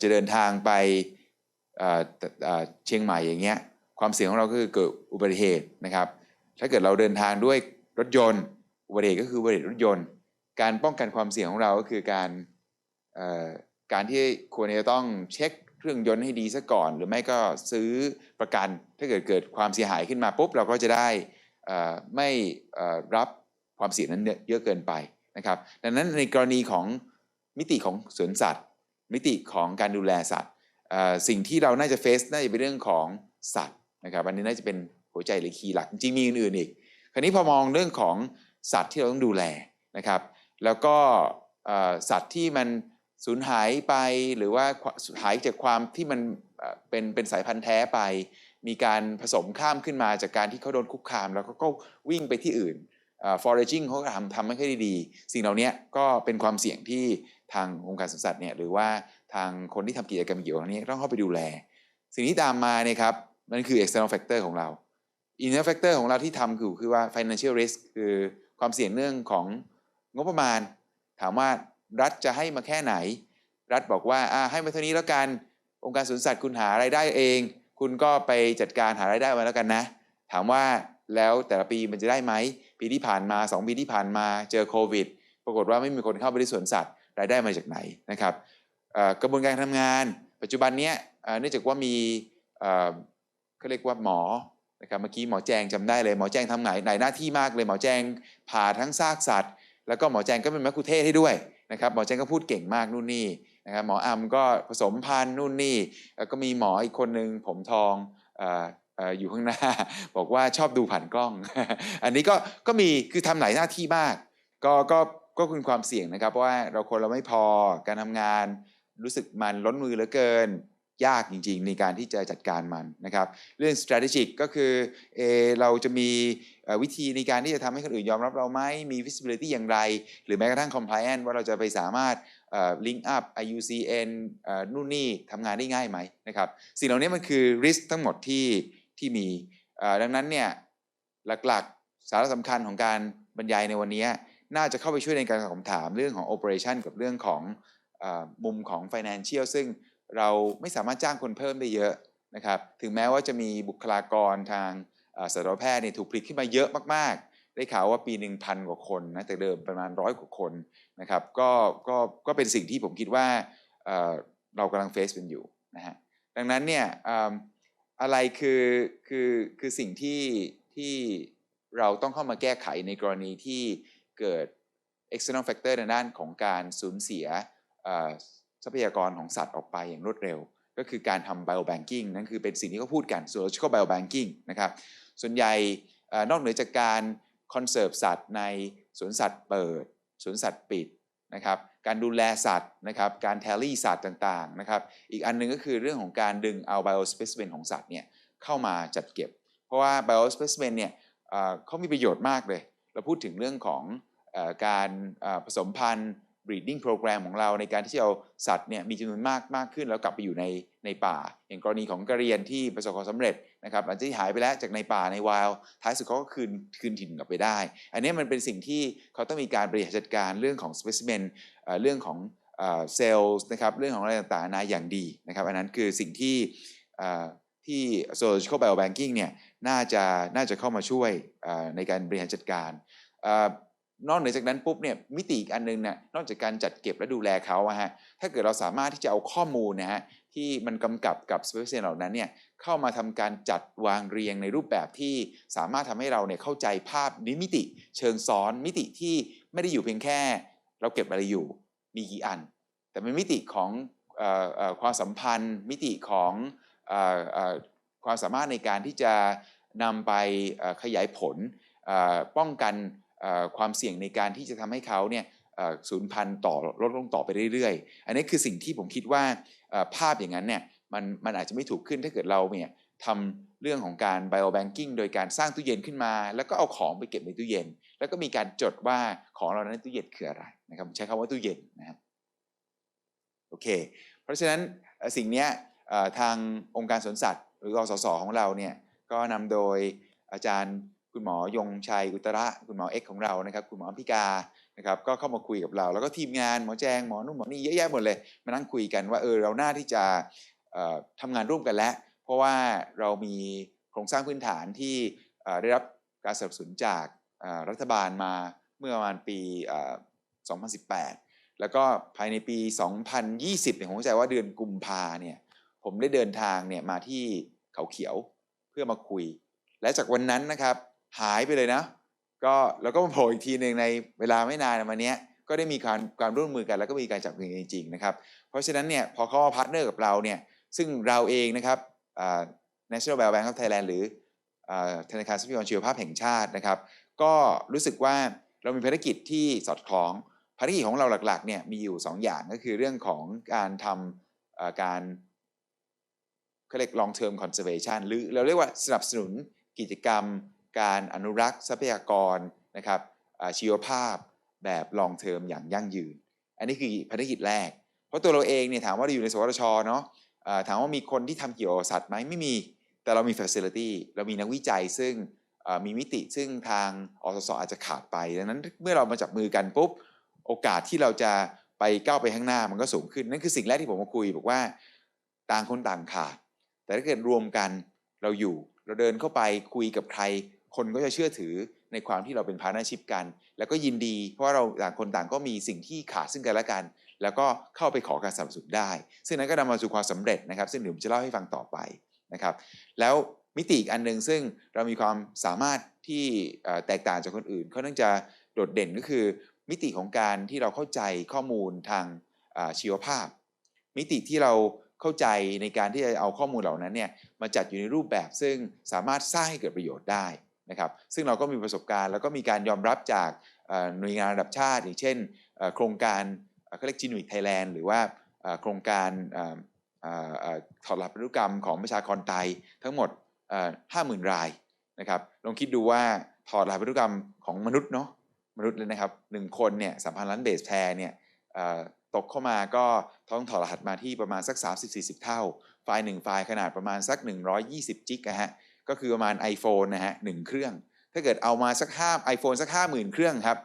จะเดินทางไปเชียงใหม่อย่างเงี้ยความเสี่ยงของเราก็คือเกิดอุบัติเหตุนะครับ ถ้าเกิดเราเดินทางด้วยรถยนต์ อุบัติเหตุก็คืออุบัติเหตุรถยนต์ การป้องกันความเสี่ยงของเราก็คือการการที่ควรจะต้องเช็คเครื่องยนต์ให้ดีซะก่อน หรือไม่ก็ซื้อประกัน ถ้าเกิดเกิดความเสียหายขึ้นมาปุ๊บเราก็จะได้ไม่รับความเสี่ยงนั้นเยอะเกินไปนะครับ ดังนั้นในกรณีของมิติของสวนสัตว์ มิติของการดูแลสัตว์สิ่งที่เราน่าจะเฟซน่าจะเป็นเรื่องของสัตว์นะครับอันนี้น่าจะเป็นหัวใจหรือคีย์หลักจริงมีอื่นๆอีก คราวนี้พอมองเรื่องของสัตว์ที่เราต้องดูแลนะครับ แล้วก็สัตว์ที่มันสูญหายไปหรือว่าหายจากความที่มันเป็นเป็นสายพันธุ์แท้ไป มีการผสมข้ามขึ้นมาจากการที่เขาโดนคุกคาม แล้วเขาก็วิ่งไปที่อื่นเอ่อ foraging เขาทำทำไม่ค่อยดี สิ่งเหล่านี้ก็เป็นความเสี่ยงที่ ทางองค์การสวนสัตว์เนี่ยหรือว่าทางคนที่ทำกิจกรรมเกี่ยวกับนี้ต้องเข้าไปดูแล สิ่งที่ตามมาเนี่ยครับนั่นคือ external factor ของเรา internal factor ของเราที่ทำคือคือว่า financial risk คือความเสี่ยงเรื่องของงบประมาณ ถามว่ารัฐจะให้มาแค่ไหน รัฐบอกว่าอ่าให้มาเท่านี้แล้วกันองค์การสวนสัตว์คุณหารายได้เอง คุณก็ไปจัดการหารายได้มาแล้วกันนะ ถามว่าแล้วแต่ละปีมันจะได้ไหมปีที่ผ่านมา 2 ปีที่ผ่านมาเจอโควิด ปรากฏว่าไม่มีคนเข้าไปที่สวนสัตว์ รายได้มาจากไหนนะครับกระบวนการทำงาน ปัจจุบันเนี้ยเนื่องจากว่ามีเขาเรียกว่าหมอนะครับเมื่อกี้หมอแจงจำได้เลยหมอแจงทำหลายหลายหน้าที่มากเลยหมอแจงผ่าทั้งซากสัตว์ แล้วก็หมอแจงก็เป็นมัคคุเทศให้ด้วยนะครับหมอแจงก็พูดเก่งมากนู่นนี่นะครับหมออัมก็ผสมพันธุ์นู่นนี่แล้วก็มีหมออีกคนหนึ่งผมทองเอ่อเอ่ออยู่ข้างหน้า บอกว่าชอบดูผ่านกล้อง อันนี้ก็ก็มีคือทำหลายหน้าที่มาก ก็ก็ ก็คือความเสี่ยงนะครับเพราะว่าเราคนเราไม่พอการทำงานรู้สึกมันล้นมือเหลือเกิน ยากจริง ๆ ในการที่จะจัดการมันนะครับ เรื่อง strategic ก็คือเอเราจะมีวิธีในการที่จะทำให้คนอื่นยอมรับเราไหมมี visibility อย่างไร หรือแม้กระทั่ง compliance ว่าเราจะไปสามารถ link up IUCN นู่นนี่ทำงานได้ง่ายไหมนะครับสิ่งเหล่านี้มันคือ risk ทั้งหมดที่ที่มีดังนั้นเนี่ยหลักๆสาระสำคัญของการบรรยายในวันนี้ น่าจะเข้าไปช่วยในการตอบคำถามเรื่องของ operation กับเรื่องของอมุมของ financial ซึ่งเราไม่สามารถจ้างคนเพิ่มได้เยอะนะครับ ถึงแม้ว่าจะมีบุคลากรทางสัตวแพทย์เนี่ยถูกผลิตขึ้นมาเยอะมากๆ ได้ข่าวว่าปีหนึ่งพันกว่าคนนะแต่เดิมประมาณร้อยกว่าคนนะครับก็ก็ก็เป็นสิ่งที่ผมคิดว่าเเรากำลังเฟซเป็นอยู่นะฮะดังนั้นเนี่ยออะไรคือคือคือสิ่งที่ที่เราต้องเข้ามาแก้ไขในกรณีที่ เกิด external factor ในด้านของการสูญเสียทรัพยากรของสัตว์ออกไปอย่างรวดเร็ว ก็คือการทำ biobanking นั่นคือเป็นสิ่งที่เขาพูดกัน zoological biobanking นะครับ ส่วนใหญ่นอกเหนือจากการคอนเซิร์ฟสัตว์ในสวนสัตว์เปิดสวนสัตว์ปิดนะครับการดูแลสัตว์นะครับการแทลลี่สัตว์ต่างๆนะครับอีกอันหนึงก็คือเรื่องของการดึงเอา biospecimen ของสัตว์เนี่ยเข้ามาจัดเก็บ เพราะว่า biospecimen เนี่ยเขามีประโยชน์มากเลย เราพูดถึงเรื่องของอการผสมพันธุ์ breeding program ของเราในการที่จะเอาสัตว์เนี่ยมีจำนวนมากมากขึ้น แล้วกลับไปอยู่ในในป่า อย่างกรณีของกระเรียนที่ประสบความสำเร็จนะครับหลังจากที่หายไปแล้วจากในป่าในวายท้ายสุดเขาก็คืนคืนถิ่นกลับไปได้ อันนี้มันเป็นสิ่งที่เขาต้องมีการบริหารจัดการเรื่องของ specimen เรื่องของเซลล์นะครับเรื่องของอะไรต่างๆนานาอย่างดีนะครับอันนั้นคือสิ่งที่ ที่ zoological biobanking เนี่ยน่าจะน่าจะเข้ามาช่วยในการบริหารจัดการอนอกเหนือจากนั้นปุ๊บเนี่ยมิติอีกอันนึงเนี่ยนอกจากการจัดเก็บและดูแลเขาอะฮะถ้าเกิดเราสามารถที่จะเอาข้อมูลนะฮะที่มันกำกับกับ specimen เหล่านั้นเนี่ยเข้ามาทำการจัดวางเรียงในรูปแบบที่สามารถทำให้เราเนี่ยเข้าใจภาพนิมิติ เชิงซ้อนมิติที่ไม่ได้อยู่เพียงแค่ เราเก็บอะไรอยู่มีกี่อัน แต่เป็นมิติของออความสัมพันธ์ มิติของ ความสามารถในการที่จะนำไปขยายผลป้องกันความเสี่ยงในการที่จะทำให้เขาเนี่ยสูญพันธุ์ต่อลดลงต่อไปเรื่อยๆ อันนี้คือสิ่งที่ผมคิดว่าภาพอย่างนั้นเนี่ยมันมันอาจจะไม่ถูกขึ้นถ้าเกิดเราเนี่ยทำเรื่องของการ biobanking โดยการสร้างตู้เย็นขึ้นมา แล้วก็เอาของไปเก็บในตู้เย็น แล้วก็มีการจดว่าของเราในตู้เย็นคืออะไรนะครับใช้คำว่าตู้เย็นนะครับโอเค เพราะฉะนั้นสิ่งเนี้ย ทางองค์การสวนสัตว์ หรืออสสของเราเนี่ยก็นำโดยอาจารย์คุณหมอยงชัยอุตระ คุณหมอเอ็กของเรานะครับ คุณหมอพิกานะครับก็เข้ามาคุยกับเรา แล้วก็ทีมงานหมอแจงหมอนุ่มหมอนี่เยอะแยะหมดเลย มานั่งคุยกันว่าเออเราหน้าที่จะเอ่อทำงานร่วมกันแล้ว เพราะว่าเรามีโครงสร้างพื้นฐานที่ได้รับการสนับสนุนจากรัฐบาลมาเมื่อประมาณปีเอ่อ2018 แล้วก็ภายในปี 2020เนี่ยผมเข้าใจว่าเดือนกุมภาเนี่ย ผมได้เดินทางเนี่ยมาที่เขาเขียวเพื่อมาคุย และจากวันนั้นนะครับ หายไปเลยนะ ก็แล้วก็มาโผล่อีกทีหนึ่งในเวลาไม่นานมาเนี้ยก็ได้มีการการร่วมมือกันแล้วก็มีการจับมือจริงๆนะครับ เพราะฉะนั้นเนี่ยพอเขามาพาร์ทเนอร์กับเราเนี่ยซึ่งเราเองนะครับอ่า National Bank of Thailand หรืออ่าธนาคารทรัพยากรชีวภาพแห่งชาตินะครับ ก็รู้สึกว่าเรามีภารกิจที่สอดคล้องภารกิจของเราหลักๆเนี่ยมีอยู่ 2 อย่างก็คือเรื่องของการทำอ่อการ เขาเรียก long term conservation หรือเราเรียกว่าสนับสนุนกิจกรรม การอนุรักษ์ทรัพยากรนะครับชีวภาพแบบ long term อย่างยั่งยืน อันนี้คือภารกิจแรก เพราะตัวเราเองเนี่ยถามว่าเราอยู่ในสวทชเนาะถามว่ามีคนที่ทำเกี่ยวกับสัตว์ไหมไม่มี แต่เรามี facility เรามีนักวิจัยซึ่งมีมิติซึ่งทางอสสอาจจะขาดไปดังนั้นเมื่อเรามาจับมือกันปุ๊บโอกาสที่เราจะไปก้าวไปข้างหน้ามันก็สูงขึ้น นั่นคือสิ่งแรกที่ผมมาคุยบอกว่า ต่างคนต่างขาด แต่ถ้าเกิดรวมกันเราอยู่ เราเดินเข้าไปคุยกับใคร คนก็จะเชื่อถือในความที่เราเป็นพาร์ n น r s ชิพกัน แล้วก็ยินดี เพราะว่าเราต่างคนต่างก็มีสิ่งที่ขาดซึ่งกันและกัน แล้วก็เข้าไปขอการสนับสนุนได้ ซึ่งนั้นก็นำมาสู่ความสำเร็จนะครับ ซึ่งเดี๋ยวผมจะเล่าให้ฟังต่อไปนะครับ แล้วมิติอีกอันหนึ่งซึ่งเรามีความสามารถที่แตกต่างจากคนอื่นเขาเนื่องจะโดดเด่นก็คือ มิติของการที่เราเข้าใจข้อมูลทางชีวภาพ มิติที่เรา เข้าใจในการที่จะเอาข้อมูลเหล่านั้นเนี่ยมาจัดอยู่ในรูปแบบซึ่งสามารถสร้างให้เกิดประโยชน์ได้นะครับ ซึ่งเราก็มีประสบการณ์ แล้วก็มีการยอมรับจากหน่วยงานระดับชาติ อย่างเช่น โครงการเอ่อเขาเรียกจีนวิกไทยแลนด์หรือว่าโครงการถอดรหัสพันธุกรรมของประชากรไทยทั้งหมดห้าหมื่นรายนะครับลองคิดดูว่าถอดรหัสพันธุกรรมของมนุษย์เนาะมนุษย์เลยนะครับหนึ่งคนเนี่ยสามพันล้านเบสแพร์เนี่ย ตกเข้ามาก็ต้องถอดรหัสมาที่ประมาณสัก 30-40 เท่า ไฟล์หนึ่งไฟล์ขนาดประมาณสัก 120จิกนะฮะก็คือประมาณ iPhone นะฮะหนึ่งเครื่อง ถ้าเกิดเอามาสักห้าไอโฟนสักห้าหมื่นเครื่องครับ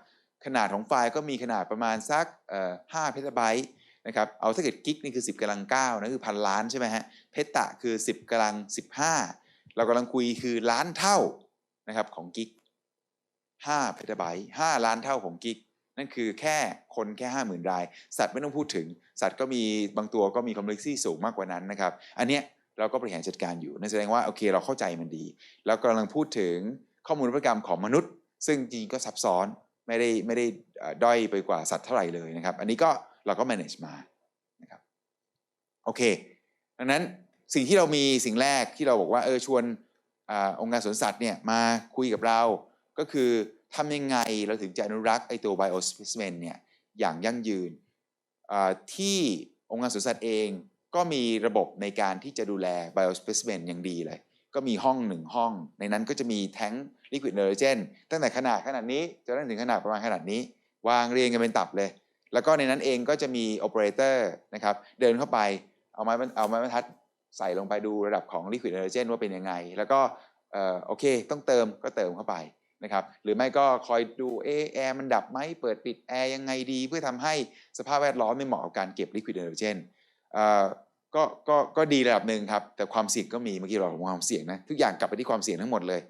ขนาดของไฟล์ก็มีขนาดประมาณสักเอ่อห้าเพตาไบต์นะครับเอาถ้าเกิดกิกนี่คือ 10กำลัง9นะคือพันล้านใช่ไหมฮะเพตะคือ 10กำลัง 15 เรากำลังคุยคือล้านเท่านะครับของกิก5เพตาไบต์5ล้านเท่าของกิก นั่นคือแค่คนแค่ 50,000 ราย สัตว์ไม่ต้องพูดถึง สัตว์ก็มีบางตัวก็มีคอมเพล็กซี่สูงมากกว่านั้นนะครับ อันเนี้ยเราก็บริหารจัดการอยู่นั่นแสดงว่าโอเคเราเข้าใจมันดี แล้วกำลังพูดถึงข้อมูลนวัตกรรมของมนุษย์ ซึ่งจริงก็ซับซ้อนไม่ได้ไม่ได้ด้อยไปกว่าสัตว์เท่าไหร่เลยนะครับ อันนี้ก็เราก็ manage มานะครับโอเคดังนั้นสิ่งที่เรามีสิ่งแรกที่เราบอกว่าเออชวนอองค์การสวนสัตว์เนี่ยมาคุยกับเราก็คือ ทำยังไงเราถึงจะอนุรักษ์ไอตัว biospecimen เนี่ยอย่างยั่งยืนที่องค์การสวนสัตว์เองก็มีระบบในการที่จะดูแล biospecimen อย่างดีเลย ก็มีห้องหนึ่งห้อง ในนั้นก็จะมีแท้ง liquid nitrogen ตั้งแต่ขนาดขนาดนี้จนถึงขนาดประมาณขนาดนี้ วางเรียงกันเป็นตับเลย แล้วก็ในนั้นเองก็จะมี operator นะครับเดินเข้าไปเอาไม้เอาไม้บรรทัดใส่ลงไปดูระดับของ liquid nitrogen ว่าเป็นยังไง แล้วก็โอเค ต้องเติมก็เติมเข้าไป นะครับหรือไม่ก็คอยดูเอแอร์มันดับไหมเปิดปิดแอร์ยังไงดี เพื่อทำให้สภาพแวดล้อมไม่เหมาะกับการเก็บ liquid nitrogen เอ่อก็ก็ก็ดีระดับหนึ่งครับ แต่ความเสี่ยงก็มีเมื่อกี้เราบอกความเสี่ยงนะทุกอย่างกลับไปที่ความเสี่ยงทั้งหมดเลย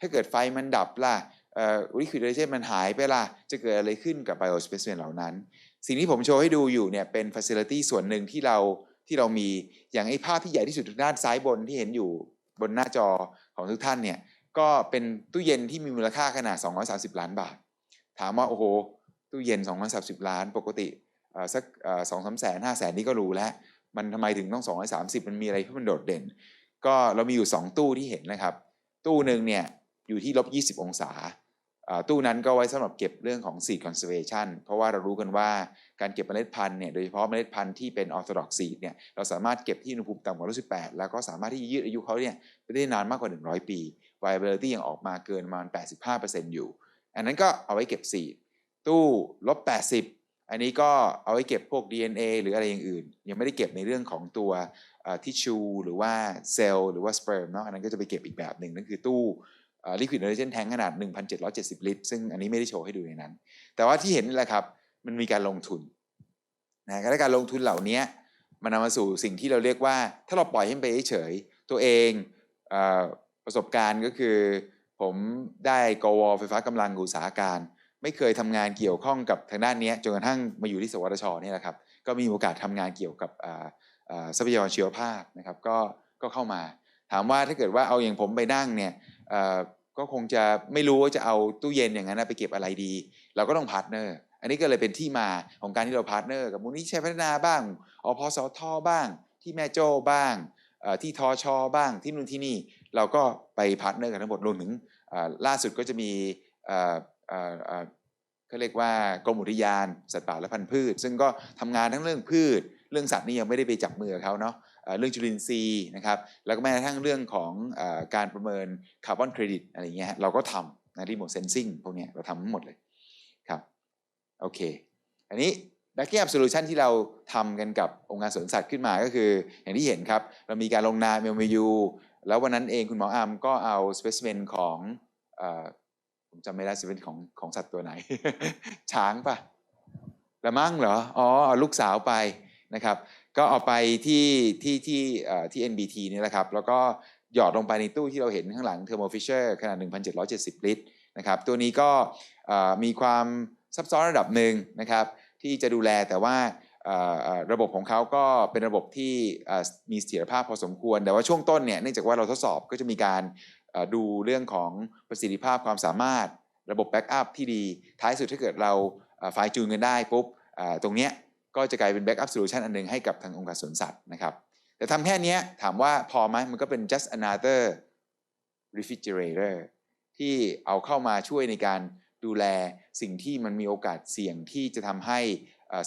ถ้าเกิดไฟมันดับล่ะเอ่อ liquid nitrogen มันหายไปล่ะ จะเกิดอะไรขึ้นกับ biospecimen เหล่านั้น สิ่งที่ผมโชว์ให้ดูอยู่เนี่ยเป็น facility ส่วนหนึ่งที่เราที่เรามีอย่างไอ้ภาพที่ใหญ่ที่สุดด้านซ้ายบนที่เห็นอยู่บนหน้าจอของทุกท่านเนี่ย ก็เป็นตู้เย็นที่มีมูลค่าขนาด 230 ล้านบาท ถามว่าโอ้โห ตู้เย็น 230 ล้าน ปกติสักสองสามแสนห้าแสนนี่ก็รู้แล้ว มันทำไมถึงต้อง 230 มันมีอะไรที่มันโดดเด่น ก็เรามีอยู่ 2 ตู้ที่เห็นนะครับ ตู้หนึ่งเนี่ยอยู่ที่ลบ 20 องศา ตู้นั้นก็ไว้สำหรับเก็บเรื่องของ seed conservation เพราะว่าเรารู้กันว่าการเก็บเมล็ดพันธุ์เนี่ยโดยเฉพาะเมล็ดพันธุ์ที่เป็น orthodox seed เนี่ยเราสามารถเก็บที่อุณหภูมิต่ำกว่า118แล้วก็สามารถที่ยืดอายุเขาเนี่ยไปได้นานมากกว่า 100 ปี viability ยังออกมาเกินประมาณ 85%อยู่ อันนั้นก็เอาไว้เก็บ seed ตู้ลบ 80 อันนี้ก็เอาไว้เก็บพวก DNA หรืออะไรอย่างอื่น ยังไม่ได้เก็บในเรื่องของตัวทิชชูหรือว่าเซลล์หรือว่าสเปิร์มเนาะอันนั้นก็จะไปเก็บอีกแบบหนึ่งนั่นคือตู้ลิควิดไนโตรเจนแทงขนาด 1,770 ลิตร ซึ่งอันนี้ไม่ได้โชว์ให้ดูในนั้น แต่ว่าที่เห็นนี่แหละครับมันมีการลงทุนนะและการลงทุนเหล่านี้มันนำมาสู่สิ่งที่เราเรียกว่า ถ้าเราปล่อยให้มันไปเฉยๆตัวเองเประสบการณ์ก็คือ ผมได้กวไฟฟ้ากำลังอุตสาหการ ไม่เคยทำงานเกี่ยวข้องกับทางด้านนี้จนกระทั่งมาอยู่ที่สวทชนี่แหละครับก็มีโอกาสทำงานเกี่ยวกับอ่าอ่าทรัพยากรชีวภาพนะครับก็ก็เข้ามา ถามว่าถ้าเกิดว่าเอาอย่างผมไปนั่งเนี่ยอ่อก็คงจะไม่รู้ว่าจะเอาตู้เย็นอย่างนั้นไปเก็บอะไรดี เราก็ต้องพาร์ทเนอร์ อันนี้ก็เลยเป็นที่มาของการที่เราพาร์ทเนอร์กับมูลนิธิชัยพัฒนาบ้างอพสทบ้าง ที่แม่โจ้บ้างที่ทอชอบ้างที่นู่นที่นี่ เราก็ไปพาร์ทเนอร์กันทั้งหมดรวมถึงล่าสุดก็จะมีเขาเรียกว่ากรมอุทยานสัตว์ป่าและพันธุ์พืช ซึ่งก็ทำงานทั้งเรื่องพืช เรื่องสัตว์นี่ยังไม่ได้ไปจับมือกับเขาเนาะเรื่องจุลินทรีย์นะครับแล้วก็แม้กระทั่งเรื่องของอการประเมินคาร์บอนเครดิตอะไรเงี้ยฮะเราก็ทำนะรีโมทเซนซิงพวกเนี้ยเราทำทั้งหมดเลยครับโอเค อันนี้ Backup Solution ที่เราทำกันกับองค์การสวนสัตว์ขึ้นมาก็คือ อย่างที่เห็นครับ เรามีการลงนาม MOU แล้ววันนั้นเองคุณหมออามก็เอา specimen ของอผมจำไม่ได้ specimen ของของสัตว์ตัวไหน ช้างปะละมั่งเหรอ อ๋อเอาลูกสาวไปนะครับ ก็เอาไปที่ที่ที่เอ่อที่ NBT นี่แหละครับ แล้วก็หยอดลงไปในตู้ที่เราเห็นข้างหลัง Thermo Fisher ขนาด 1,770 ลิตรนะครับ ตัวนี้ก็มีความซับซ้อนระดับหนึ่งนะครับ ที่จะดูแลแต่ว่า ระบบของเขาก็เป็นระบบที่มีเสถียรภาพพอสมควร แต่ว่าช่วงต้นเนี่ยเนื่องจากว่าเราทดสอบก็จะมีการดูเรื่องของประสิทธิภาพความสามารถ ระบบแบ็กอัพที่ดีท้ายสุดถ้าเกิดเราไฟจูนกันได้ปุ๊บตรงเนี้ยก็จะกลายเป็นแบ็กอัพโซลูชันอันหนึงให้กับทางองค์การสวนสัตว์นะครับ แต่ทำแค่นี้ถามว่าพอไหมมันก็เป็น just another refrigerator ที่เอาเข้ามาช่วยในการดูแลสิ่งที่มันมีโอกาสเสี่ยงที่จะทำให้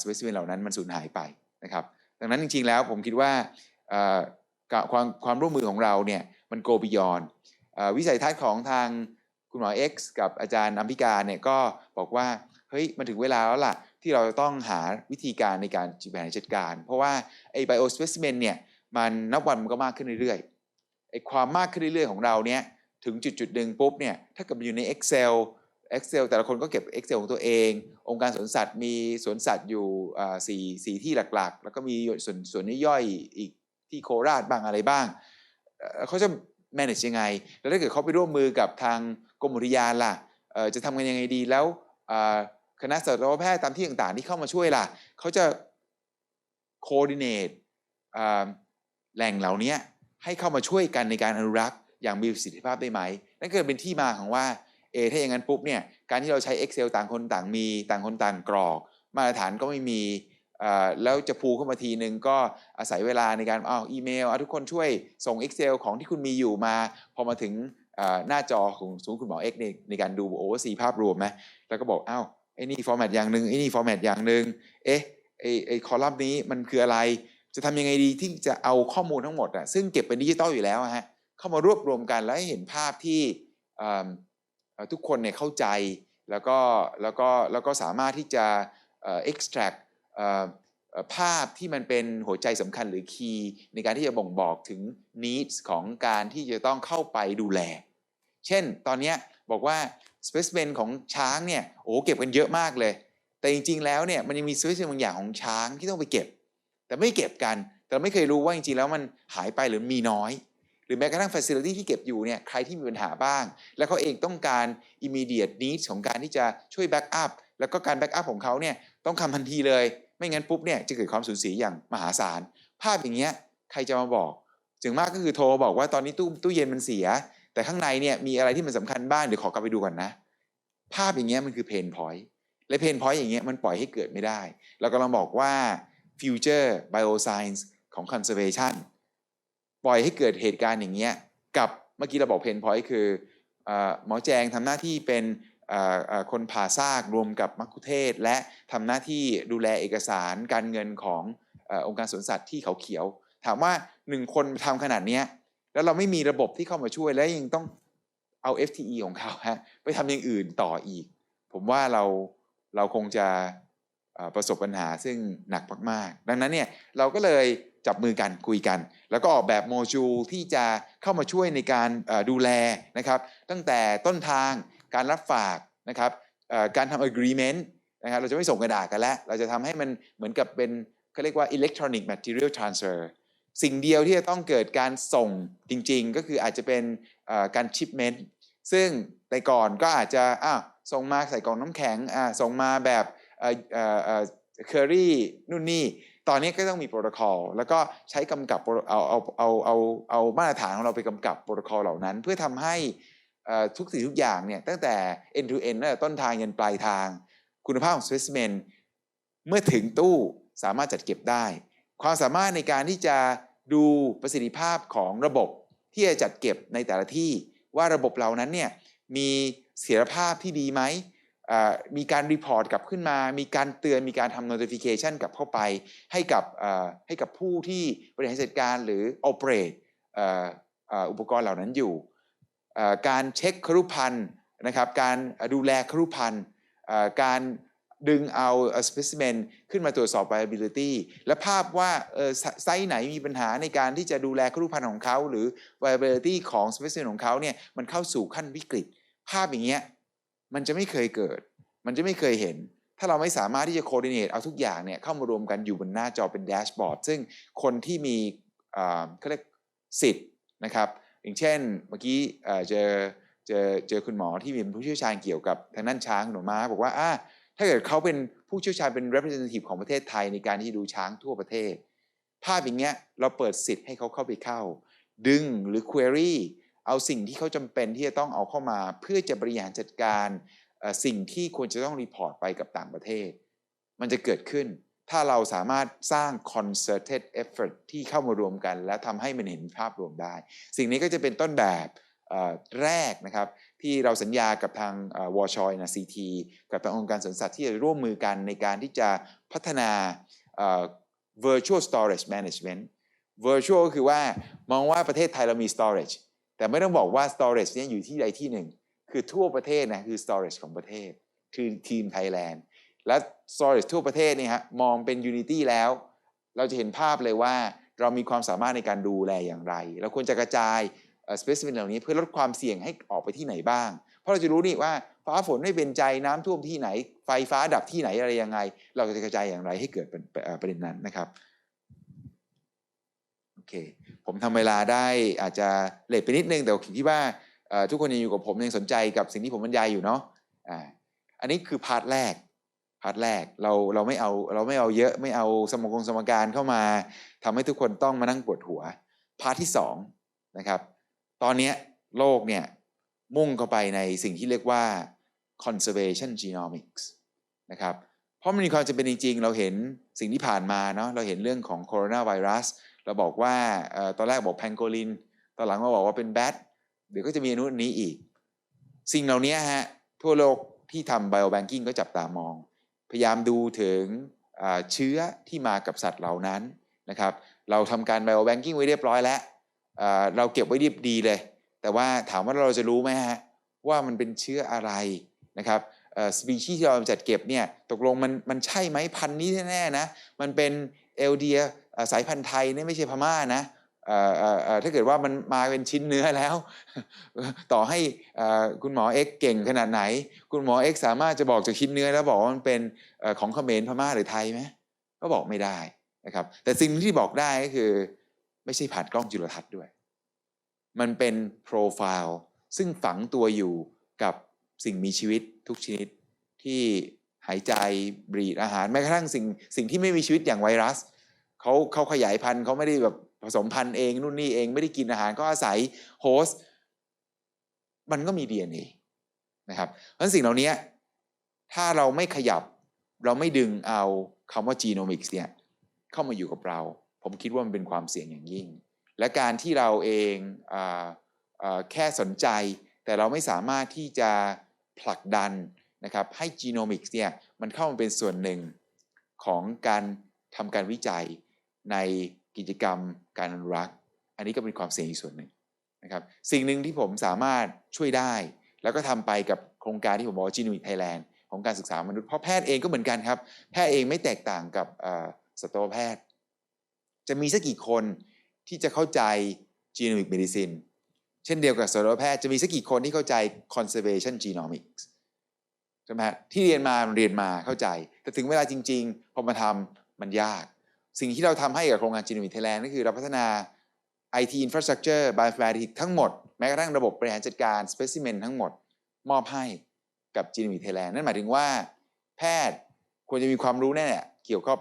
สเปซิเมนเหล่านั้นมันสูญหายไปนะครับดังนั้นจริงๆแล้วผมคิดว่าความความร่วมมือของเราเนี่ยมัน go beyond เอ่อวิสัยทัศน์ของทางคุณหมอ X กับอาจารย์อัมพิการเนี่ยก็บอกว่าเฮ้ยมันถึงเวลาแล้วล่ะ ที่เราต้องหาวิธีการในการบริหารจัดการ เพราะว่าไอ้ bio specimen เนี่ยมันนับวันมันก็มากขึ้นเรื่อยๆไอ้ความมากขึ้นเรื่อยๆของเราเนี่ยถึงจุดจุดหนึ่งปุ๊บเนี่ยถ้าเกิดอยู่ใน Excel Excel แต่ละคนก็เก็บ Excel ของตัวเอง องค์การสวนสัตว์มีสวนสัตว์อยู่สี่สี่ที่หลักๆ แล้วก็มีส่วนส่วนย่อยอีกที่โคราชบ้างอะไรบ้าง เขาจะ manage ยังไง แล้วถ้าเกิดเขาไปร่วมมือกับทางกรมอุทยานล่ะจะทำกันยังไงดีแล้วคณะสัตวแพทย์ตามที่ต่างๆ ที่เข้ามาช่วยล่ะเขาจะ coordinate แหล่งเหล่านี้ให้เข้ามาช่วยกันในการอนุรักษ์อย่างมีประสิทธิภาพได้ไหมนั่นก็เป็นที่มาของว่า เอถ้าอย่างนั้นปุ๊บเนี่ยการที่เราใช้ Excel ต่างคนต่างมีต่างคนต่างกรอก มาตรฐานก็ไม่มีแล้วจะพูเข้ามาทีนึงก็อาศัยเวลาในการอ้าวอีเมลทุกคนช่วยส่ง Excel ของที่คุณมีอยู่มา พอมาถึงหน้าจอของศูนย์คุณหมอ X ในในการดูโอเวอร์ซีภาพรวมไหมแล้วก็บอกอ้าวไอ้นี่ฟอร์แมตอย่างหนึ่งไอ้นี่ฟอร์แมตอย่างหนึ่งเอ๊ะไอ้ไอ้คอลัมน์นี้มันคืออะไร จะทำยังไงดีที่จะเอาข้อมูลทั้งหมดอะซึ่งเก็บเป็นดิจิตอลอยู่แล้วฮะเข้ามารวบรวมกันแล้วให้เห็นภาพที่อ่า ทุกคนเนี่ยเข้าใจแล้วก็แล้วก็แล้วก็สามารถที่จะเอ่อ extract ภาพที่มันเป็นหัวใจสำคัญหรือ key ในการที่จะบ่งบอกถึง needs ของการที่จะต้องเข้าไปดูแล เช่นตอนนี้บอกว่า specimen ของช้างเนี่ยโอ้เก็บกันเยอะมากเลย แต่จริง ๆ แล้วเนี่ยมันยังมี specimen บางอย่างของช้างที่ต้องไปเก็บ แต่ไม่เก็บกัน แต่ไม่เคยรู้ว่าจริงๆแล้วมันหายไปหรือมีน้อย หรือแม้กระทั่ง facility ที่เก็บอยู่เนี่ยใครที่มีปัญหาบ้าง แล้วเขาเองต้องการ immediate needs ของการที่จะช่วย back up แล้วก็การ back up ของเขาเนี่ยต้องทำทันทีเลย ไม่งั้นปุ๊บเนี่ยจะเกิดความสูญเสียอย่างมหาศาล ภาพอย่างเงี้ยใครจะมาบอก ถึงมากก็คือโทรบอกว่าตอนนี้ตู้ตู้เย็นมันเสีย แต่ข้างในเนี่ยมีอะไรที่มันสำคัญบ้างเดี๋ยวขอกลับไปดูก่อนนะ ภาพอย่างเงี้ยมันคือ pain point และ pain point อย่างเงี้ยมันปล่อยให้เกิดไม่ได้ เรากำลังบอกว่า future bioscience ของ conservation ปล่อยให้เกิดเหตุการณ์อย่างเงี้ยกับเมื่อกี้เราบอกเพนพอยต์คืออหมอแจงทำหน้าที่เป็นคนผ่าซากรวมกับมัคคุเทศ และทำหน้าที่ดูแลเอกสารการเงินขององค์การสวนสัตว์ที่เขาเขียว ถามว่าหนึ่งคนทำขนาดเนี้ยแล้วเราไม่มีระบบที่เข้ามาช่วยและยังต้องเอา FTE ของเขาฮะไปทำอย่างอื่นต่ออีก ผมว่าเราเราคงจะประสบปัญหาซึ่งหนักมากๆ ดังนั้นเนี่ยเราก็เลย จับมือกันคุยกัน แล้วก็ออกแบบโมจูลที่จะเข้ามาช่วยในการดูแลนะครับตั้งแต่ต้นทางการรับฝากนะครับการทำ agreement นะครับเราจะไม่ส่งกระดาษกันแล้ว เราจะทำให้มันเหมือนกับเป็นเขาเรียกว่า electronic material transfer สิ่งเดียวที่จะต้องเกิดการส่งจริงๆ ก็คืออาจจะเป็นการ shipment ซึ่งแต่ก่อนก็อาจจะอ้าวส่งมาใส่กล่องน้ำแข็งอ่าส่งมาแบบเคอรี่นู่นนี่ ตอนนี้ก็ต้องมีโปรโตคอลแล้วก็ใช้กำกับเอาเอาเอาเอาเอามาตรฐานของเราไปกำกับโปรโตคอลเหล่านั้น เพื่อทำให้ทุกสิ่งทุกอย่างเนี่ยตั้งแต่ end to end ตั้งแต่ต้นทางยันปลายทาง คุณภาพของ specimen เมื่อถึงตู้สามารถจัดเก็บได้ ความสามารถในการที่จะดูประสิทธิภาพของระบบที่จะจัดเก็บในแต่ละที่ว่าระบบเรานั้นเนี่ยมีเสถียรภาพที่ดีไหม มีการรีพอร์ตกลับขึ้นมา มีการเตือนมีการทำ notification กลับเข้าไป ให้กับให้กับผู้ที่บริหารจัดการหรือ operate เอ่อเอ่ออุปกรณ์เหล่านั้นอยู่ การเช็คครุพันธ์นะครับการดูแลครุพันธ์การดึงเอาเอ่อ specimen ขึ้นมาตรวจสอบ viability และภาพว่าไซไซส์ไหนมีปัญหาในการที่จะดูแลครุพันธ์ของเขา หรือ viability ของ specimen ของเขาเนี่ยมันเข้าสู่ขั้นวิกฤต ภาพอย่างเงี้ย มันจะไม่เคยเกิด มันจะไม่เคยเห็น ถ้าเราไม่สามารถที่จะ coordinate เอาทุกอย่างเนี่ยเข้ามารวมกันอยู่บนหน้าจอเป็นแดชบอร์ดซึ่งคนที่มีเขาเรียกสิทธิ์นะครับ อย่างเช่นเมื่อกี้เจอเจอเจอคุณหมอที่เป็นผู้เชี่ยวชาญเกี่ยวกับทางด้านช้างหนูม้าบอกว่าอ่าถ้าเกิดเขาเป็นผู้เชี่ยวชาญเป็น representative ของประเทศไทยในการที่ดูช้างทั่วประเทศ ภาพอย่างเงี้ยเราเปิดสิทธิ์ให้เขาเข้าไปเข้า ดึงหรือ query เอาสิ่งที่เขาจำเป็นที่จะต้องเอาเข้ามาเพื่อจะบริหารจัดการสิ่งที่ควรจะต้องรีพอร์ตไปกับต่างประเทศ มันจะเกิดขึ้น ถ้าเราสามารถสร้าง concerted effort ที่เข้ามารวมกัน และทำให้มันเห็นภาพรวมได้ สิ่งนี้ก็จะเป็นต้นแบบแรกนะครับที่เราสัญญากับทางวอชอยนะซีทีกับทางองค์การสวนสัตว์ที่จะร่วมมือกันในการที่จะพัฒนา virtual storage management virtual ก็คือว่ามองว่าประเทศไทยเรามี storage แต่ไม่ต้องบอกว่า storage เนี่ยอยู่ที่ใดที่หนึ่ง คือทั่วประเทศนะคือ storage ของประเทศ คือทีมไทยแลนด์และ storage ทั่วประเทศเนี่ยฮะมองเป็น unity แล้ว เราจะเห็นภาพเลยว่าเรามีความสามารถในการดูแลอย่างไร เราควรจะกระจายเอ่อ specimen เหล่านี้เพื่อลดความเสี่ยงให้ออกไปที่ไหนบ้าง เพราะเราจะรู้นี่ว่าฟ้าฝนไม่เป็นใจน้ำท่วมที่ไหน ไฟฟ้าดับที่ไหนอะไรยังไง เราจะกระจายอย่างไรให้เกิดเป็นประเด็นนั้นนะครับ เค ผมทำเวลาได้อาจจะเลทไปนิดนึง แต่ผมคิดว่าเอ่อทุกคนยังอยู่กับผมยังสนใจกับสิ่งที่ผมบรรยายอยู่เนาะอ่าอันนี้คือพาร์ทแรกพาร์ทแรกเราเราไม่เอาเราไม่เอาเยอะไม่เอาสมกงสมการเข้ามาทำให้ทุกคนต้องมานั่งปวดหัว พาร์ทที่สองนะครับตอนนี้โลกเนี่ยมุ่งเข้าไปในสิ่งที่เรียกว่า conservation genomics นะครับเพราะมันมีความจำเป็นจริงๆ เราเห็นสิ่งที่ผ่านมาเนาะเราเห็นเรื่องของโคโรนาไวรัส เราบอกว่าตอนแรกบอกแพงโกลิน ตอนหลังมาบอกว่าเป็นแบทเดี๋ยวก็จะมีอนุนี้อีก สิ่งเหล่านี้ฮะทั่วโลกที่ทำ biobanking ก็จับตามอง พยายามดูถึงเชื้อที่มากับสัตว์เหล่านั้นนะครับ เราทำการ biobanking ไว้เรียบร้อยแล้ว เราเก็บไว้ดีดีเลย แต่ว่าถามว่าเราจะรู้ไหมฮะว่ามันเป็นเชื้ออะไรนะครับสปีชีส์ที่เราจัดเก็บเนี่ยตกลงมันมันใช่ไหมพันธุ์นี้แน่ๆนะ มันเป็นเอลเดีย สายพันธุ์ไทยนี่ไม่ใช่พม่านะถ้าเกิดว่ามันมาเป็นชิ้นเนื้อแล้ว ต่อให้คุณหมอเอ็กเก่งขนาดไหน คุณหมอเอ็กสามารถจะบอกจากชิ้นเนื้อแล้วบอกว่ามันเป็นเอ่อของเขมรพม่าหรือไทยไหมก็บอกไม่ได้นะครับ แต่สิ่งที่บอกได้ก็คือ ไม่ใช่ผ่านกล้องจุลทรรศน์ด้วย มันเป็นโปรไฟล์ซึ่งฝังตัวอยู่กับสิ่งมีชีวิตทุกชนิดที่หายใจบรีดอาหารแม้กระทั่งสิ่งสิ่งที่ไม่มีชีวิตอย่างไวรัส เขาเขาขยายพันธุ์เขาไม่ได้แบบผสมพันธุ์เองนู่นนี่เองไม่ได้กินอาหารก็อาศัยโฮสต์มันก็มี DNA นะครับเพราะฉะนั้นสิ่งเหล่านี้ถ้าเราไม่ขยับเราไม่ดึงเอาคำว่า genomics เนี่ยเข้ามาอยู่กับเรา ผมคิดว่ามันเป็นความเสี่ยงอย่างยิ่ง และการที่เราเองออแค่สนใจ แต่เราไม่สามารถที่จะผลักดันนะครับให้ genomics เนี่ยมันเข้ามาเป็นส่วนหนึ่งของการทำการวิจัย ในกิจกรรมการอนุรักษ์ อันนี้ก็เป็นความเสี่ยงอีกส่วนหนึ่งนะครับสิ่งหนึ่งที่ผมสามารถช่วยได้ แล้วก็ทำไปกับโครงการที่ผมบอกว่า Genomic Thailand ของการศึกษามนุษย์เพราะแพทย์เองก็เหมือนกันครับ แพทย์เองไม่แตกต่างกับสัตวแพทย์ จะมีสักกี่คนที่จะเข้าใจ genomic medicine เช่นเดียวกับสัตวแพทย์จะมีสักกี่คนที่เข้าใจ conservation genomics ใช่ไหมฮะที่เรียนมาเรียนมาเข้าใจ แต่ถึงเวลาจริง ๆ พอมาทำมันยาก สิ่งที่เราทำให้กับโครงการ Genomic Thailand ก็คือเราพัฒนา IT infrastructure bioinformatics ทั้งหมด แม้กระทั่งระบบบริหารจัดการ specimen ทั้งหมด มอบให้กับ Genomic Thailand นั่นหมายถึงว่า แพทย์ควรจะมีความรู้แน่ๆเกี่ยวกับ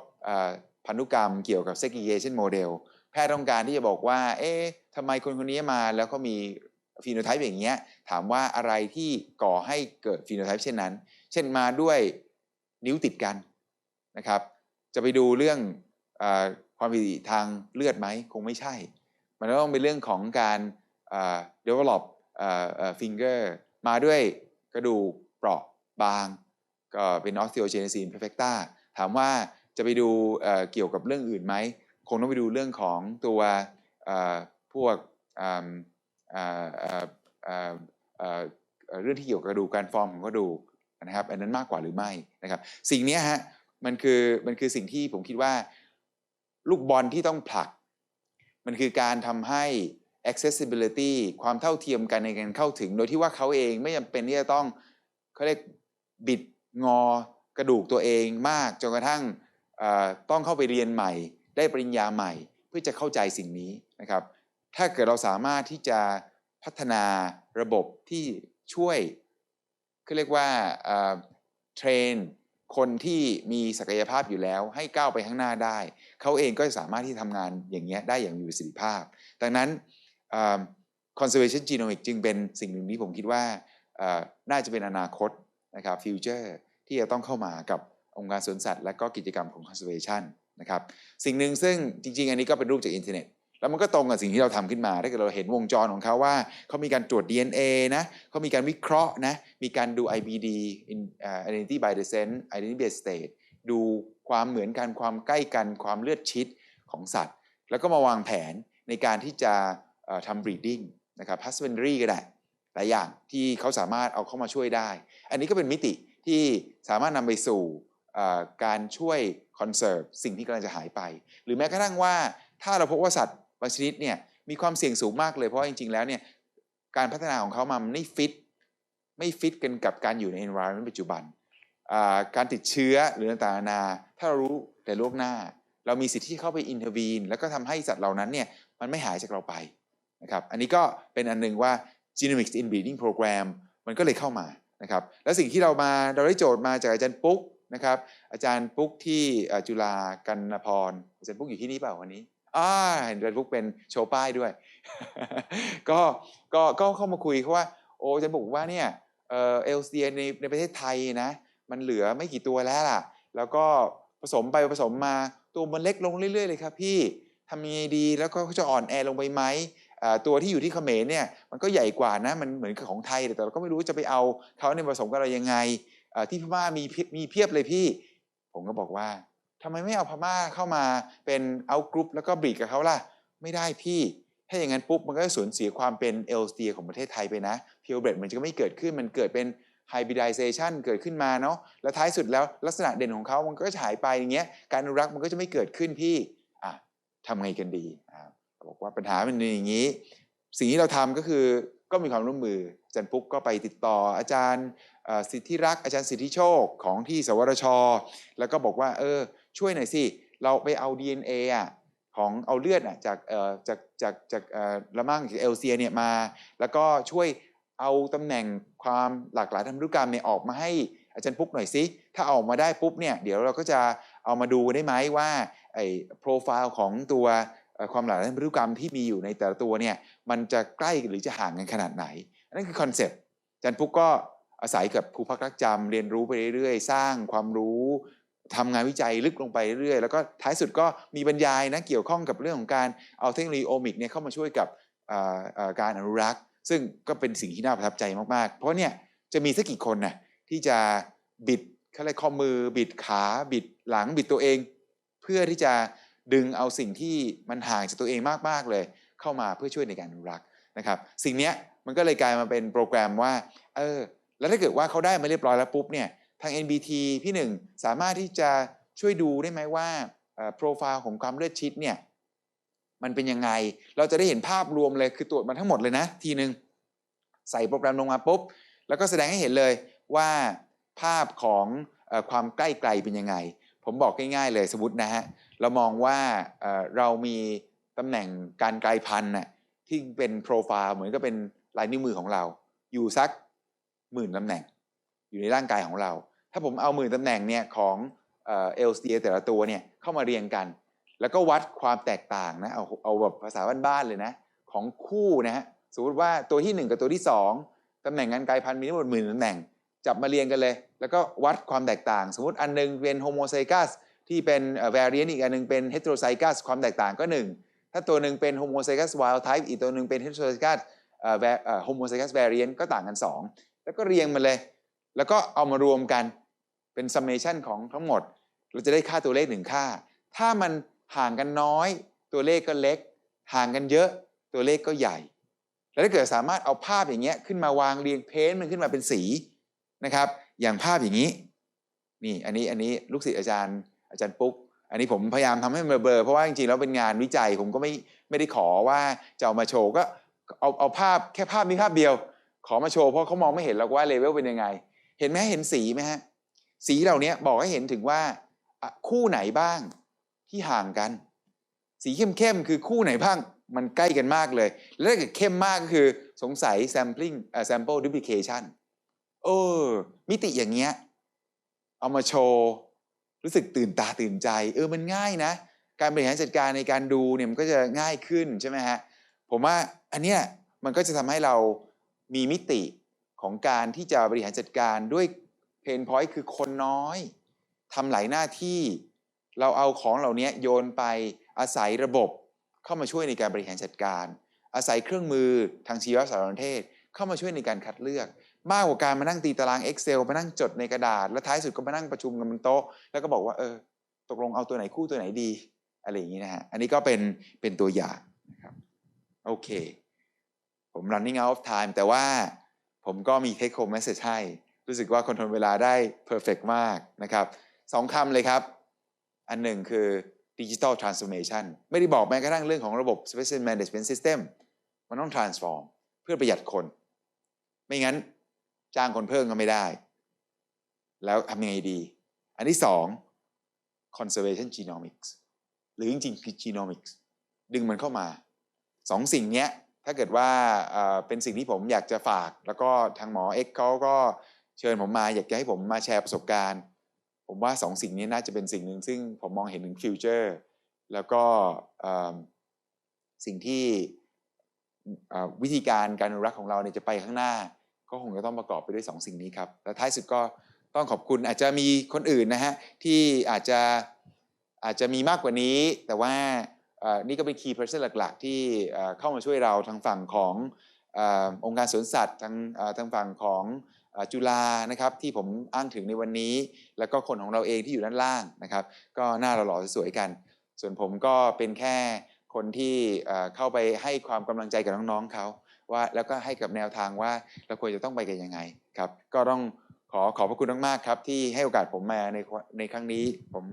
พันธุกรรมเกี่ยวกับ segregation model แพทย์ต้องการที่จะบอกว่า เอ๊ะทำไมคนคนนี้มาแล้วก็มีฟีโนไทป์อย่างเงี้ย ถามว่าอะไรที่ก่อให้เกิดฟีโนไทป์เช่นนั้น เช่นมาด้วยนิ้วติดกันนะครับ จะไปดูเรื่อง ความผิดทางเลือดไหมคงไม่ใช่ มันต้องเป็นเรื่องของการ develop finger มาด้วยกระดูกเปราะบางก็เป็น osteogenesis imperfecta ถามว่าจะไปดูเกี่ยวกับเรื่องอื่นไหม คงต้องไปดูเรื่องของตัวพวกเรื่องที่เกี่ยวกับกระดูกการฟอร์มของกระดูกนะครับ อันนั้นมากกว่าหรือไม่นะครับ สิ่งนี้ฮะมันคือมันคือสิ่งที่ผมคิดว่า ลูกบอลที่ต้องผลัก มันคือการทำให้ accessibility ความเท่าเทียมกันในการเข้าถึง โดยที่ว่าเขาเองไม่จำเป็นที่จะต้องเขาเรียกบิดงอกระดูกตัวเองมากจนกระทั่งต้องเข้าไปเรียนใหม่ ได้ปริญญาใหม่ เพื่อจะเข้าใจสิ่งนี้นะครับ ถ้าเกิดเราสามารถที่จะพัฒนาระบบที่ช่วยเขาเรียกว่าเทรน คนที่มีศักยภาพอยู่แล้วให้ก้าวไปข้างหน้าได้ เขาเองก็สามารถที่ทำงานอย่างเงี้ยได้อย่างมีประสิทธิภาพ ดังนั้น conservation genomic จึงเป็นสิ่งหนึ่งที่ผมคิดว่าน่าจะเป็นอนาคตนะครับฟิวเจอร์ที่จะต้องเข้ามากับองค์การสวนสัตว์ และก็กิจกรรมของ conservation นะครับสิ่งหนึ่งซึ่งจริงๆ อันนี้ก็เป็นรูปจากอินเทอร์เน็ต แล้วมันก็ตรงกับสิ่งที่เราทำขึ้นมา ถ้าเกิดเราเห็นวงจรของเขาว่า เขามีการตรวจ DNA นะเขามีการวิเคราะห์นะ มีการดู IBD in- เอ่อ identity by descent identity based state ดูความเหมือนกันความใกล้กันความเลือดชิดของสัตว์ แล้วก็มาวางแผนในการที่จะทำ breeding นะครับ husbandry ก็ได้หลายอย่างที่เขาสามารถเอาเข้ามาช่วยได้ อันนี้ก็เป็นมิติที่สามารถนำไปสู่การช่วย conserve สิ่งที่กำลังจะหายไป หรือแม้กระทั่งว่าถ้าเราพบว่าสัตว์ บางชนิดเนี่ยมีความเสี่ยงสูงมากเลยเพราะจริงๆแล้วเนี่ยการพัฒนาของเขามันไม่ฟิตไม่ฟิตกันกับการอยู่ใน environment ปัจจุบัน การติดเชื้อหรือต่างๆนานาถ้าเรารู้แต่ล่วงหน้า เรามีสิทธิ์ที่เข้าไป intervene แล้วก็ทำให้สัตว์เหล่านั้นเนี่ยมันไม่หายจากเราไปนะครับอันนี้ก็เป็นอันหนึงว่า genomics in breeding program มันก็เลยเข้ามานะครับแล้วสิ่งที่เรามาเราได้โจทย์มาจากอาจารย์ปุ๊กนะครับอาจารย์ปุ๊กที่จุฬากันพรอาจารย์ปุ๊กอยู่ที่นี่เปล่าวันนี้ อ่าเห็นอาจารย์ปุ๊กเป็นโชว์ป้ายด้วย ก็ก็ก็เข้ามาคุยเขาว่า โอ้จารย์ปุ๊กบอกว่าเนี่ยเออเอลเซียในในประเทศไทยนะ มันเหลือไม่กี่ตัวแล้วล่ะ แล้วก็ผสมไปผสมมาตัวมันเล็กลงเรื่อยๆเลยครับพี่ทำยังไงดีแล้วก็จะอ่อนแอลงไปไหมตัวที่อยู่ที่เขมรเนี่ยมันก็ใหญ่กว่านะมันเหมือนกับของไทยแต่เราก็ไม่รู้จะไปเอาเขาในยผสมกับเรายังไงที่พม่ามีเพียมีเพียบเลยพี่ ผมก็บอกว่า ทำไมไม่เอาพม่าเข้ามาเป็นเอากรุ๊ปแล้วก็บรีดกับเขาล่ะ ไม่ได้พี่ ถ้าอย่างนั้นปุ๊บมันก็จะสูญเสียความเป็นเอลสเตียของประเทศไทยไปนะเพียวเบรดมันจะไม่เกิดขึ้นมันเกิดเป็น hybridization เกิดขึ้นมาเนาะแล้วท้ายสุดแล้วลักษณะเด่นของเขามันก็จะหายไปอย่างเงี้ยการอนุรักษ์มันก็จะไม่เกิดขึ้นพี่อะทำไงกันดีอ่าบอกว่าปัญหามันเป็นอย่างนี้ สิ่งที่เราทำก็คือก็มีความร่วมมืออาจารย์ปุ๊กก็ไปติดต่ออาจารย์สิทธิรักษ์อาจารย์สิทธิโชคของที่สวทช แล้วก็บอกว่าเออ ช่วยหน่อยสิ เราไปเอา DNA อะของเอาเลือดอะจากเอ่อจากจากจากเอ่อละมั่งเอลเซียเนี่ยมา แล้วก็ช่วยเอาตำแหน่งความหลากหลายทางพันธุกรรมเนี่ยออกมาให้อาจารย์ปุ๊กหน่อยสิ ถ้าออกมาได้ปุ๊บเนี่ยเดี๋ยวเราก็จะเอามาดูได้ไหมว่าไอ้โปรไฟล์ของตัวความหลากหลายทางพันธุกรรมที่มีอยู่ในแต่ละตัวเนี่ยมันจะใกล้หรือจะห่างกันขนาดไหนนนั้นคือคอนเซปต์อาจารย์ปุ๊กก็อาศัยกับครูพักรักจำเรียนรู้ไปเรื่อยๆ สร้างความรู้ ทำงานวิจัยลึกลงไปเรื่อยๆ แล้วก็ท้ายสุดก็มีบรรยายนะเกี่ยวข้องกับเรื่องของการเอาเทคโนโลยีโอมิกเนี่ยเข้ามาช่วยกับการอนุรักษ์ ซึ่งก็เป็นสิ่งที่น่าประทับใจมากๆ เพราะเนี่ยจะมีสักกี่คนนะที่จะบิดเขาเรียกข้อมือบิดขาบิดหลังบิดตัวเอง เพื่อที่จะดึงเอาสิ่งที่มันห่างจากตัวเองมากๆเลย เข้ามาเพื่อช่วยในการอนุรักษ์นะครับสิ่งนี้มันก็เลยกลายมาเป็นโปรแกรมว่าเออแล้วถ้าเกิดว่าเขาได้มาเรียบร้อยแล้วปุ๊บเนี่ย ทาง NBT พี่หนึ่งสามารถที่จะช่วยดูได้ไหมว่าโปรไฟล์ของความเลือดชิดเนี่ยมันเป็นยังไง เราจะได้เห็นภาพรวมเลยคือตรวจมาทั้งหมดเลยนะ ทีหนึ่งใส่โปรแกรมลงมาปุ๊บ แล้วก็แสดงให้เห็นเลยว่าภาพของอความใกล้ไกลเป็นยังไง ผมบอกง่ายๆเลยสมมตินะฮะ เรามองว่าเรามีตำแหน่งการไกลพันธุ์น่ะที่เป็นโปรไฟล์เหมือนก็เป็นลายนิ้วมือของเรา อยู่สักหมื่นตำแหน่ง อยู่ในร่างกายของเรา ถ้าผมเอาหมื่นตำแหน่งเนี่ยของเอ่อ LCA แต่ละตัวเนี่ยเข้ามาเรียงกัน แล้วก็วัดความแตกต่างนะเอาเอาแบบภาษาบ้านๆเลยนะของคู่นะฮะสมมติว่าตัวที่ 1 กับตัวที่ 2ตำแหน่งการกายพันธุ์มีทั้งหมดหมื่นตำแหน่ง จับมาเรียงกันเลย แล้วก็วัดความแตกต่าง สมมติอันหนึงเป็นโฮโมไซกัสที่เป็นเอ่อ variant อีกอันหนึงเป็น heterozygous ความแตกต่างก็ 1 ถ้าตัวหนึ่งเป็น homozygous wild type อีกตัวหนึ่งเป็นเอ่อ va- เอ่อ homozygous variant ก็ต่างกัน 2 แล้วก็เรียงมาเลย แล้วก็เอามารวมกันเป็น summation ของทั้งหมด เราจะได้ค่าตัวเลขหนึ่งค่า ถ้ามันห่างกันน้อย ตัวเลขก็เล็ก ห่างกันเยอะตัวเลขก็ใหญ่ แล้วถ้าเกิดสามารถเอาภาพอย่างเงี้ยขึ้นมาวางเรียงเพ้นท์มันขึ้นมาเป็นสีนะครับ อย่างภาพอย่างนี้ นี่อันนี้อันนี้ลูกศิษย์อาจารย์อาจารย์ปุ๊ก อันนี้ผมพยายามทำให้มันเบลอเพราะว่าจริงๆแล้วเป็นงานวิจัยผมก็ไม่ไม่ได้ขอว่าจะเอามาโชว์ก็เอาเอาภาพแค่ภาพนี้ภาพเดียว ขอมาโชว์เพราะเขามองไม่เห็นหรอกว่าเลเวลเป็นยังไง เห็นไหมเห็นสีไหมฮะสีเหล่านี้บอกให้เห็นถึงว่าคู่ไหนบ้างที่ห่างกัน สีเข้มๆคือคู่ไหนบ้างมันใกล้กันมากเลย แล้วถ้าเกิดเข้มมากก็คือสงสัย sampling sample duplication เออ มิติอย่างเงี้ย เอามาโชว์ รู้สึกตื่นตาตื่นใจ เออมันง่ายนะ การบริหารจัดการในการดูเนี่ยมันก็จะง่ายขึ้นใช่ไหมฮะ ผมว่าอันเนี้ยมันก็จะทำให้เรามีมิติ ของการที่จะบริหารจัดการด้วยเพนพอยต์คือคนน้อยทำหลายหน้าที่ เราเอาของเหล่านี้โยนไปอาศัยระบบเข้ามาช่วยในการบริหารจัดการ อาศัยเครื่องมือทางชีวสารสนเทศ เข้ามาช่วยในการคัดเลือก มากกว่าการมานั่งตีตาราง Excel มานั่งจดในกระดาษ แล้วท้ายสุดก็มานั่งประชุมกันบนโต๊ะ แล้วก็บอกว่าเออตกลงเอาตัวไหนคู่ตัวไหนดีอะไรอย่างนี้นะฮะอันนี้ก็เป็นเป็นตัวอย่างนะครับโอเค ผม running out of time แต่ว่า ผมก็มี take home message ให้ รู้สึกว่าคอนโทรลเวลาได้ perfect มากนะครับสองคำเลยครับ อันหนึ่งคือ digital transformation ไม่ได้บอกแม้กระทั่งเรื่องของระบบ special management system มันต้อง transform เพื่อประหยัดคน ไม่งั้นจ้างคนเพิ่มก็ไม่ได้ แล้วทำยังไงดี อันที่สอง conservation genomics หรือจริงๆคือ genomics ดึงมันเข้ามาสองสิ่งเนี้ย ถ้าเกิดว่าเป็นสิ่งที่ผมอยากจะฝาก แล้วก็ทางหมอเอ็กเขาก็เชิญผมมาอยากจะให้ผมมาแชร์ประสบการณ์ ผมว่าสองสิ่งนี้น่าจะเป็นสิ่งหนึ่งซึ่งผมมองเห็นถึงฟิวเจอร์แล้วก็สิ่งที่วิธีการการอนุรักษ์ของเราเนี่ยจะไปข้างหน้า ก็คงจะต้องประกอบไปด้วยสองสิ่งนี้ครับ และท้ายสุดก็ต้องขอบคุณอาจจะมีคนอื่นนะฮะที่อาจจะอาจจะมีมากกว่านี้แต่ว่า นี่ก็เป็น key person หลัก ๆ ที่เข้ามาช่วยเราทางฝั่งขององค์การสวนสัตว์ทางทางฝั่งของจุฬานะครับที่ผมอ้างถึงในวันนี้ แล้วก็คนของเราเองที่อยู่ด้านล่างนะครับ ก็หน้าหล่อสวยๆกัน ส่วนผมก็เป็นแค่คนที่เข้าไปให้ความกำลังใจกับน้องๆเขาว่าแล้วก็ให้กับแนวทางว่าเราควรจะต้องไปกันยังไงครับ ก็ต้องขอขอบพระคุณมากๆครับ ที่ให้โอกาสผมมาในในครั้งนี้ผม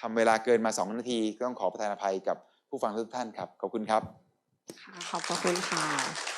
ทำเวลาเกินมา 2 นาที ก็ต้องขอประทานอภัยกับ ผู้ฟังทุกท่านครับ ขอบคุณครับค่ะขอบพระคุณค่ะ